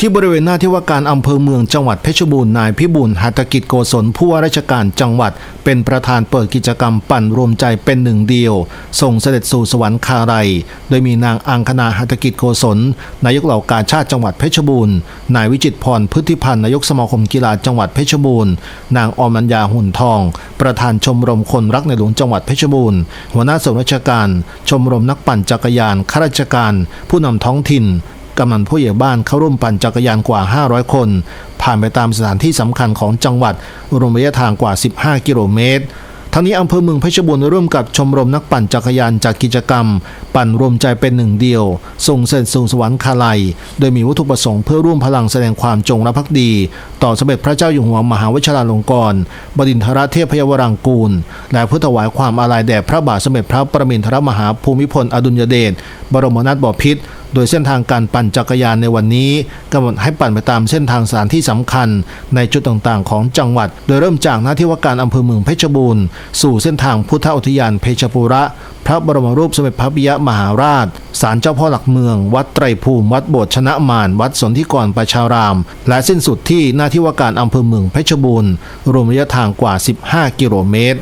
ที่บริเวณหน้าที่ว่าการอำเภอเมืองจังหวัดเพชรบูรณ์นายพิบูลหัตถกิจโกศลผู้ว่าราชการจังหวัด เป็นประธานเปิดกิจกรรมปั่นรวมใจเป็นหนึ่งเดียว ส่งเสด็จสู่สวรรคาลัยโดยมีนางอังคณาหัตถกิจโกศลนายกเหล่ากาชาติจังหวัดเพชรบูรณ์นายวิจิตรพรพฤทธิพันธ์นายกสมาคมกีฬาจังหวัดเพชรบูรณ์นางอมัญญาหุ่นทอง ประธานชมรมคนรักในหลวงจังหวัดเพชรบูรณ์หัวหน้าส่วนราชการ ชมรมนักปั่นจักรยานข้าราชการ ผู้นำท้องถิ่น กำนันผู้ใหญ่บ้านเข้าร่วมปั่นจักรยานกว่า 500 คน ผ่านไปตามสถานที่สำคัญของจังหวัดรวมระยะทางกว่า 15 กิโลเมตรทั้งนี้อำเภอเมืองเพชรบูรณ์ร่วมกับชมรมนักปั่นจักรยานจากกิจกรรม ปั่นรวมใจเป็นหนึ่งเดียว ส่งเสด็จสู่สวรรคาลัย โดยมีวัตถุประสงค์เพื่อร่วมพลังแสดงความจงรักภักดี ต่อสมเด็จพระเจ้าอยู่หัวมหาวชิราลงกรณ์บดินทรเทพยวรังกูล และเพื่อถวายความอาลัยแด่พระบาทสมเด็จพระประมินทรมหาภูมิพลอดุลยเดชบรมนาถบพิตร โดยเส้นทางการปั่นจักรยานในวันนี้กำหนดให้ปั่นไปตามเส้นทางสถานที่สำคัญ ในจุดต่างๆ ของจังหวัด โดยเริ่มจากหน้าที่ว่าการอำเภอเมืองเพชรบูรณ์สู่เส้นทางพุทธอุทยานเพชรปุระ พระบรมรูปสมเด็จพระปิยมหาราชศาลเจ้าพ่อหลักเมือง วัดไตรภูมิ วัดโบสถ์ชนะมารวัดสนธิกรประชาราม และสิ้นสุดที่หน้าที่ว่าการอำเภอเมืองเพชรบูรณ์รวมระยะทางกว่า 15 กิโลเมตร